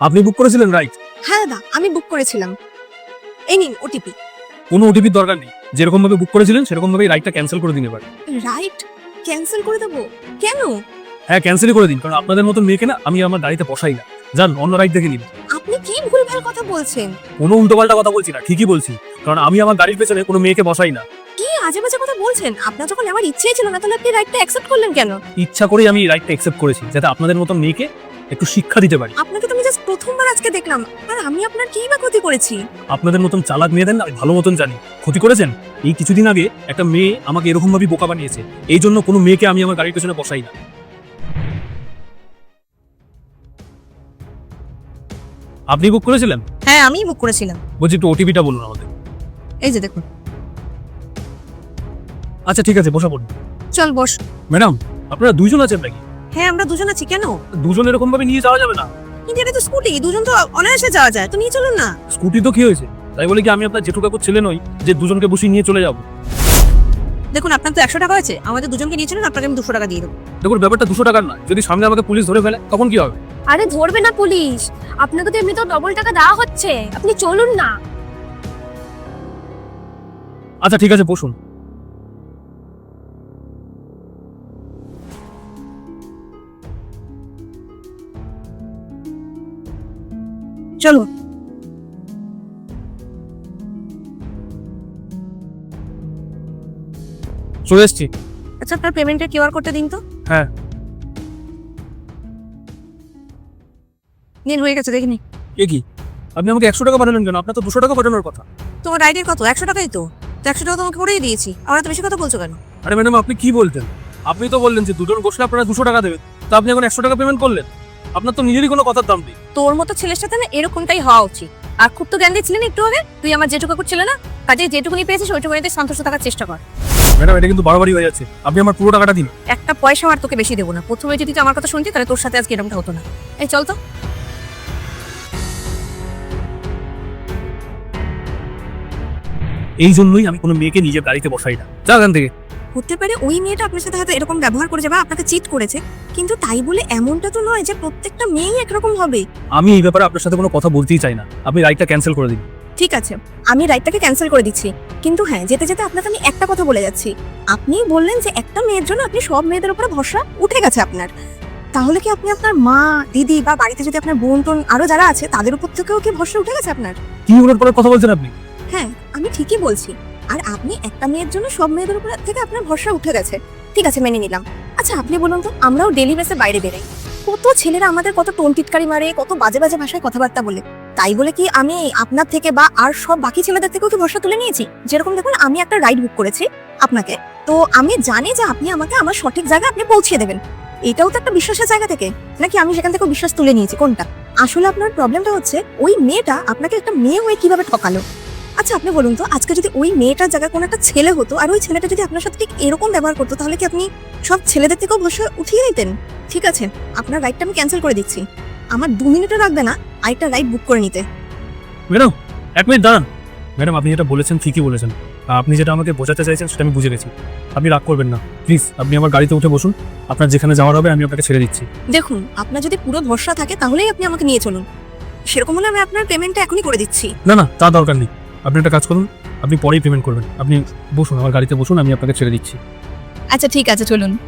আপনি বুক করেছিলেন রাইট হ্যাঁ দাদা আমি বুক করেছিলাম। এই নিন ওটিপি কোনো ওটিপির দরকার নেই। যেরকম ভাবে বুক করেছিলেন সেরকম ভাবে রাইটটা ক্যান্সেল করে দিন এবার। রাইট ক্যান্সেল করে দেবো? কেন? হ্যাঁ ক্যান্সেলই করে দিন কারণ আপনাদের মতন মেয়েকে না আমি আমার গাড়িতে বসাই না। যান অন্য রাইট দেখে নিন। আপনি কি ভুলভাল কথা বলছেন? কোনো উল্টোপাল্টা কথা বলছি না ঠিকই বলছি। কারণ আমি আমার গাড়ির পেছনে কোনো মেয়েকে বসাই না। কি আজে বাজে কথা বলছেন? আপনার যখন আমার ইচ্ছেই ছিল না তাহলে আপনি রাইটটা অ্যাকসেপ্ট করলেন কেন? ইচ্ছা করেই আমি রাইটটা অ্যাকসেপ্ট করেছি যাতে আপনাদের মতন মেয়েকে একটু শিক্ষা দিতে পারি। আপনাকে তো আমি জাস্ট প্রথমবার আজকে দেখলাম। আর আমি আপনার কি বা ক্ষতি করেছি? আপনাদের মতন চালাক মেয়েদের না আমি ভালো মতন জানি। ক্ষতি করেছেন? এই কিছুদিন আগে একটা মেয়ে আমাকে এরকম ভাবে বোকা বানিয়েছে। এই জন্য কোনো মেয়েকে আমি আমার গাড়ির পেছনে বসাই না। আপনি বুক করেছিলেন? হ্যাঁ আমি বুক করেছিলাম। বলছি একটু ওটিপিটা বলুন আমাদের। এই যে দেখুন। আচ্ছা ঠিক আছে বসা পড়ুন। চল বস। ম্যাডাম আপনারা দুইজন আছেন নাকি? হ্যাঁ আমরা দুজন আছি কেন? দুজন এরকম ভাবে নিয়ে যাওয়া যাবে না। কিন্তু এটা তো স্কুটি দুজন তো অনায়াসে যাওয়া যায় তো নিয়ে চলুন না। স্কুটি তো কি হয়েছে? তাই বলে কি আমি আপনার জেঠু কাকুর ছেলে নই যে দুজনকে বসিয়ে নিয়ে চলে যাব? দেখুন আপনার তো একশো টাকা হয়েছে আমাদের দুজনকে নিয়ে নিয়েছিলেন আপনাকে আমি দুশো টাকা দিয়ে দেবো। দেখুন ব্যাপারটা দুশো টাকার নয়। যদি সামনে আমাকে পুলিশ ধরে ফেলে তখন কি হবে? আরে ধরবে না পুলিশ। আপনাকে তো এমনি তো ডবল টাকা দেওয়া হচ্ছে। আপনি চলুন না। আচ্ছা ঠিক আছে বসুন। চলো। চলে এসছি। আচ্ছা আপনার পেমেন্টের কিউআর কোডটা দিন তো। হ্যাঁ। নিন হয়ে গেছে দেখিনি এ কি? আপনি আমাকে একশো টাকা পাঠালেন কেন? আপনার তো দুশো টাকা পাঠানোর কথা। তোমার রাইডের কত? একশো টাকাই তো। তো একশো টাকা তোমাকে করেই দিয়েছি। আর এত বেশি কথা বলছো কেন? আরে ম্যাডাম আপনি কি বলতেন? আপনি তো বললেন যে দুজন বসলে আপনারা দুশো টাকা দেবেন। তা আপনি এখন একশো টাকা পেমেন্ট করলেন? আপনার তো নিজেরই কোনো কথার দাম নেই। তোর মতো ছেলের সাথে না এরকমটাই হওয়া উচিত। আর খুব তো জ্ঞান দিচ্ছিলেন একটু আগে তুই আমার যেটুকু ছিল না কাজে যেটুকুনি পেয়েছিস ওইটুকুনিতে সন্তুষ্ট থাকার চেষ্টা কর। ম্যাডাম এটা কিন্তু বাড়াবাড়ি হয়ে যাচ্ছে। আপনি আমার পুরো টাকাটা দিন। একটা পয়সা আর তোকে বেশি দেবো না। প্রথমে যদি তুই আমার কথা শুনতি তাহলে তোর সাথে আজকে এরকমটা হতো না। এই চল তো। এই জন্যই আমি কোনো মেয়েকে নিজের গাড়িতে বসাই না। যা থেকে। হতে পারে ওই মেয়েটা আপনার সাথে হয়তো এরকম ব্যবহার করেছে বা আপনাকে চিট করেছে কিন্তু তাই বলে এমনটা তো নয় যে প্রত্যেকটা মেয়েই একরকম হবে। আমি এই ব্যাপারে আপনার সাথে কোনো কথা বলতেই চাই না। আপনি রাইটটা ক্যান্সেল করে দিন। ঠিক আছে আমি রাইডটাকে ক্যান্সেল করে দিচ্ছি। কিন্তু হ্যাঁ যেতে যেতে আপনাকে আমি একটা কথা বলে যাচ্ছি। আপনি বললেন যে একটা মেয়ের জন্য আপনি সব মেয়েদের উপরে ভরসা উঠে গেছে আপনার। তাহলে কি আপনি আপনার মা দিদি বা বাড়িতে যদি আপনার বোন টোন আরও যারা আছে তাদের উপর থেকেও কি ভরসা উঠে গেছে আপনার? কি পরে কথা বলছেন আপনি? হ্যাঁ আমি ঠিকই বলছি। আর আপনি একটা মেয়ের জন্য সব মেয়েদের উপর থেকে আপনার ভরসা উঠে গেছে। ঠিক আছে, মেনে নিলাম। আচ্ছা আপনি বলুন তো, আমরাও ডেলি বেসে বাইরে বেরাই। কত ছেলেরা আমাদের কত টোন টিটকারি মারে, কত বাজে বাজে ভাষায় কথাবার্তা বলে। তাই বলে কি আমি আপনার থেকে বা আর সব বাকি ছেলেদের থেকেও কি ভরসা তুলে নিয়েছি? যেরকম দেখুন, আমি একটা রাইড বুক করেছি আপনাকে। তো আমি জানি যে আপনি আমাকে আমার সঠিক জায়গায় আপনি পৌঁছে দেবেন। এটাও তো একটা বিশ্বাসের জায়গা থেকে। নাকি আমি সেখান থেকে বিশ্বাস তুলে নিয়েছি? কোনটা? আসলে আপনার প্রবলেমটা হচ্ছে, ওই মেয়েটা আপনাকে একটা মেয়ে হয়ে কীভাবে ঠকালো? আচ্ছা আপনি বলুন তো আজকে যদি ওই মেয়েটার জায়গায় কোনো একটা ছেলে হতো আর ওই ছেলেটা যদি আপনার সাথে ঠিক এরকম ব্যবহার করতো তাহলে কি আপনি সব ছেলেদের থেকেও ভরসা উঠিয়ে নিতেন? ঠিক আছে আপনার রাইডটা আমি ক্যান্সেল করে দিচ্ছি। আমার দু মিনিটও লাগবে না আরেকটা রাইড বুক করে নিতে। ম্যাডাম এক মিনিট দাঁড়ান। ম্যাডাম আপনি যেটা বলেছেন ঠিকই বলেছেন। আপনি যেটা আমাকে বোঝাতে চাইছেন সেটা আমি বুঝে গেছি। আপনি রাগ করবেন না। প্লিজ আপনি আমার গাড়িতে উঠে বসুন। আপনার যেখানে যাওয়ার হবে আমি আপনাকে ছেড়ে দিচ্ছি। দেখুন আপনার যদি পুরো ভরসা থাকে তাহলেই আপনি আমাকে নিয়ে চলুন। সেরকম হলে আমি আপনার পেমেন্টটা এখনই করে দিচ্ছি। না না তা দরকার নেই। আপনি একটা কাজ করুন, আপনি পরেই পেমেন্ট করবেন। আপনি বসুন, আমার গাড়িতে বসুন, আমি আপনাকে ছেড়ে দিচ্ছি। আচ্ছা ঠিক আছে, চলুন।